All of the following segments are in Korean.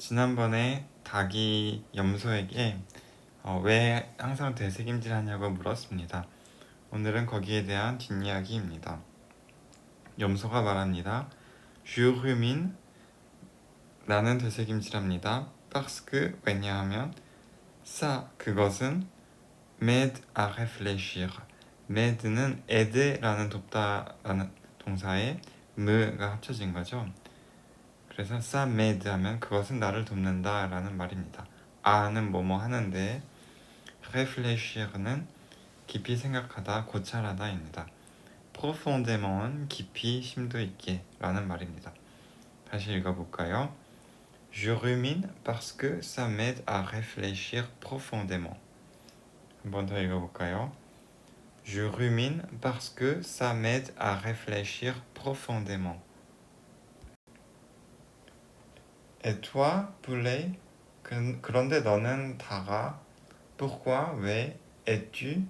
지난번에 닭이 염소에게 어, 왜 항상 되새김질 하냐고 물었습니다. 오늘은 거기에 대한 뒷이야기입니다. 염소가 말합니다. Je rumine 나는 되새김질합니다. parce 왜냐하면 ça 그것은 m'aide à réfléchir. m'aide는 aide라는 돕다라는 동사에 me가 합쳐진 거죠. 그래서 m'aide 하면 그것은 나를 돕는다 라는 말입니다. 아는 뭐뭐 하는데 réfléchir는 깊이 생각하다, 고찰하다입니다. profondément은 깊이 심도 있게 라는 말입니다. 다시 읽어볼까요? Je rumine parce que ça m'aide à réfléchir profondément. 한번 더 읽어볼까요? Je rumine parce que ça m'aide à réfléchir profondément. Poulet, 그, 그런데 너는 다가 pourquoi, 왜, es-tu,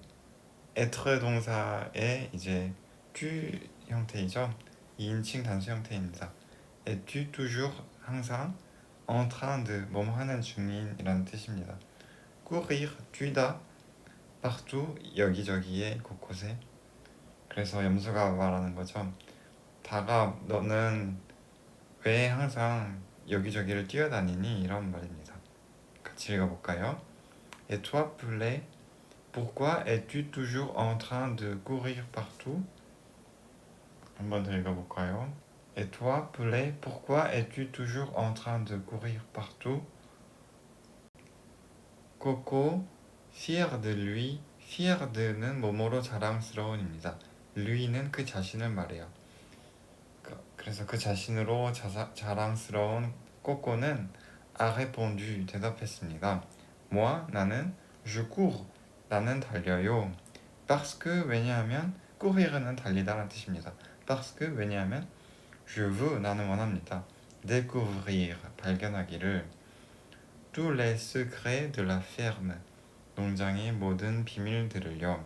être 동사의 이제 tu 형태이죠. 2인칭 단수 형태입니다. es-tu toujours 항상 en train de 뭐뭐 하는 중인이라는 뜻입니다. courir 뛰다 partout 여기저기에 곳곳에 그래서 염소가 말하는 거죠. 다가 너는 왜 항상 여기저기를 뛰어다니니 이런 말입니다. 같이 읽어볼까요? Et toi, poulet, pourquoi es-tu toujours en train de courir partout? 한번 더 읽어볼까요? Et toi, poulet, pourquoi es-tu toujours en train de courir partout? Coco, fier de lui, fier de는 뭐뭐로 자랑스러운입니다. lui는 그 자신을 말해요. 그- 그래서 그 자신으로 자사, 자랑스러운 꼬꼬는 a répondu 대답했습니다. moi 나는 je cours 나는 달려요. parce que 왜냐하면 courir은 달리다라는 뜻입니다. parce que 왜냐하면 je veux 나는 원합니다. découvrir 발견하기를 tous les secrets de la ferme 농장의 모든 비밀들을요.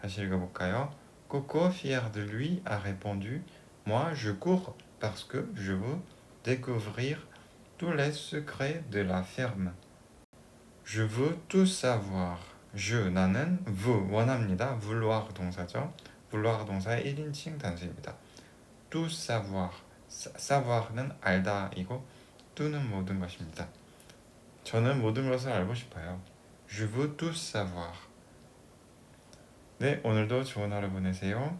다시 읽어볼까요? Coco, fier de lui, a répondu Moi, je cours parce que je veux découvrir tous les secrets de la ferme. Je veux tout savoir. Je, 나는 veux, 원합니다. vouloir 동사죠. vouloir 동사의 1인칭 단수입니다. tout savoir. 사- savoir는 알다이고 tout는 모든 것입니다. 저는 모든 것을 알고 싶어요. Je veux tout savoir. 네, 오늘도 좋은 하루 보내세요.